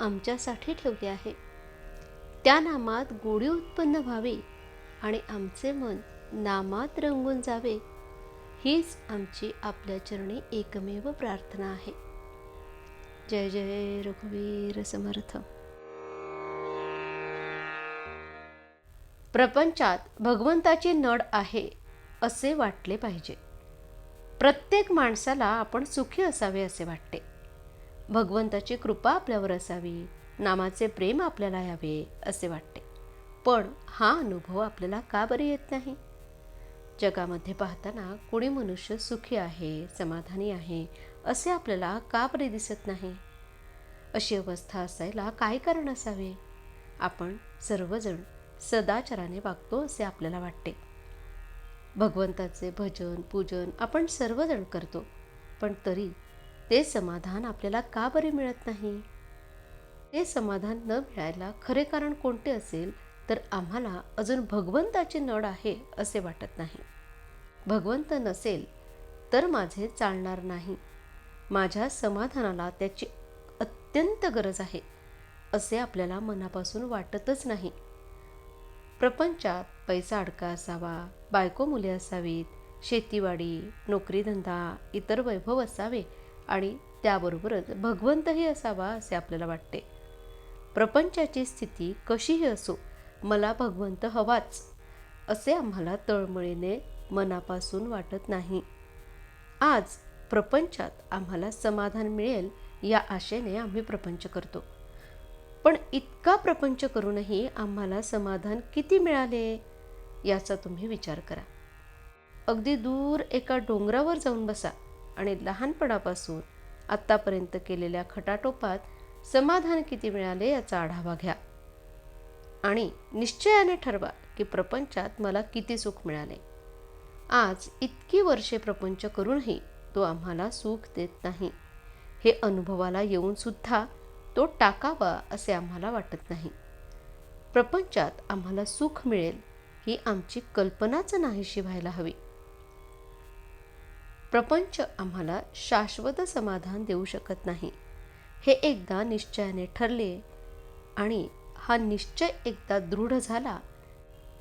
आमच्यासाठी ठेवले आहे. त्या नामात गोडी उत्पन्न व्हावी आणि आमचे मन नामात रंगून जावे हीच आमची आपल्या चरणी एकमेव प्रार्थना आहे. जय जय रघुवीर समर्थ. प्रपंचात भगवंताची नड आहे असे वाटले पाहिजे. प्रत्येक माणसाला आपण सुखी असावे असे वाटते. भगवंताची कृपा आपल्यावर असावी नामाचे प्रेम आपल्याला यावे असे वाटते. पण हा अनुभव आपल्याला का बरे येत नाही? जगामध्ये पाहताना कोणी मनुष्य सुखी आहे समाधानी आहे असे आपल्याला का बरे दिसत नाही? अशी अवस्था असायला काय कारण असावे? आपण सर्वजण सदाचाराने वागतो असे आपल्याला वाटते. भगवंताचे भजन पूजन आपण सर्वजण करतो पण तरी ते समाधान आपल्याला का बरे मिळत नाही? ते समाधान न मिळायला खरे कारण कोणते असेल तर आम्हाला अजून भगवंताची नड आहे असे वाटत नाही. भगवंत नसेल तर माझे चालणार नाही. माझ्या समाधानाला त्याची अत्यंत गरज आहे असे आपल्याला मनापासून वाटतच नाही. प्रपंचात पैसा अडका असावा बायको मुले असावीत शेतीवाडी नोकरीधंदा इतर वैभव असावे आणि त्याबरोबरच भगवंतही असावा असे आपल्याला वाटते. प्रपंचाची स्थिती कशीही असो मला भगवंत हवाच असे आम्हाला तळमळीने मनापासून वाटत नाही. आज प्रपंचात आम्हाला समाधान मिळेल या आशेने आम्ही प्रपंच करतो. पण इतका प्रपंच करूनही आम्हाला समाधान किती मिळाले याचा तुम्ही विचार करा. अगदी दूर एका डोंगरावर जाऊन बसा. आणि लहानपणापासून आत्तापर्यंत केलेल्या खटाटोपात समाधान किती मिळाले याचा आढावा घ्या. आणि निश्चयाने ठरवा की प्रपंचात मला किती सुख मिळाले. आज इतकी वर्षे प्रपंच करूनही तो आम्हाला सुख देत नाही. हे अनुभवाला येऊनसुद्धा तो टाकावा असे आम्हाला वाटत नाही. प्रपंचात आम्हाला सुख मिळेल ही आमची कल्पनाच नाहीशी व्हायला हवी. प्रपंच आम्हाला शाश्वत समाधान देऊ शकत नाही. हे एकदा निश्चयाने ठरले आणि हा निश्चय एकदा दृढ झाला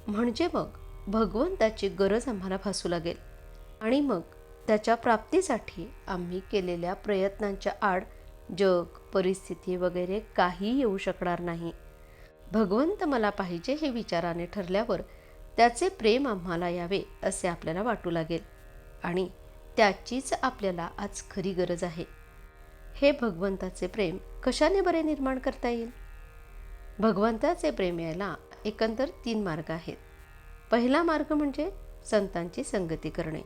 म्हणजे मग भगवंताची गरज आम्हाला भासू लागेल आणि मग त्याच्या प्राप्तीसाठी आम्ही केलेल्या प्रयत्नांच्या आड जग परिस्थिती वगैरे काही येऊ शकणार नाही. भगवंत मला पाहिजे हे विचाराने ठरल्यावर त्याचे प्रेम आम्हाला यावे असे आपल्याला वाटू लागेल आणि त्याचीच आपल्याला आज खरी गरज आहे. हे भगवंताचे प्रेम कशाने बरे निर्माण करता येईल? भगवंताचे प्रेम यायला एकंदर तीन मार्ग आहेत. पहिला मार्ग म्हणजे संतांची संगती करणे.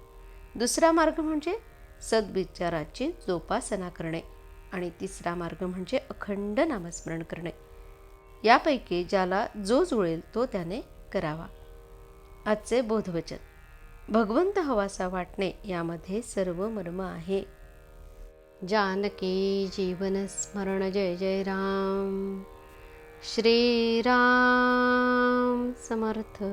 दुसरा मार्ग म्हणजे सद्विचाराची जोपासना करणे. आणि तिसरा मार्ग म्हणजे अखंड नामस्मरण करणे. यापैकी ज्याला जो जुळेल तो त्याने करावा. आजचे बोधवचन. भगवंत हवासा वाटणे यामध्ये सर्व मर्म आहे. जानकी जीवन स्मरण जय जय राम. श्रीराम समर्थ.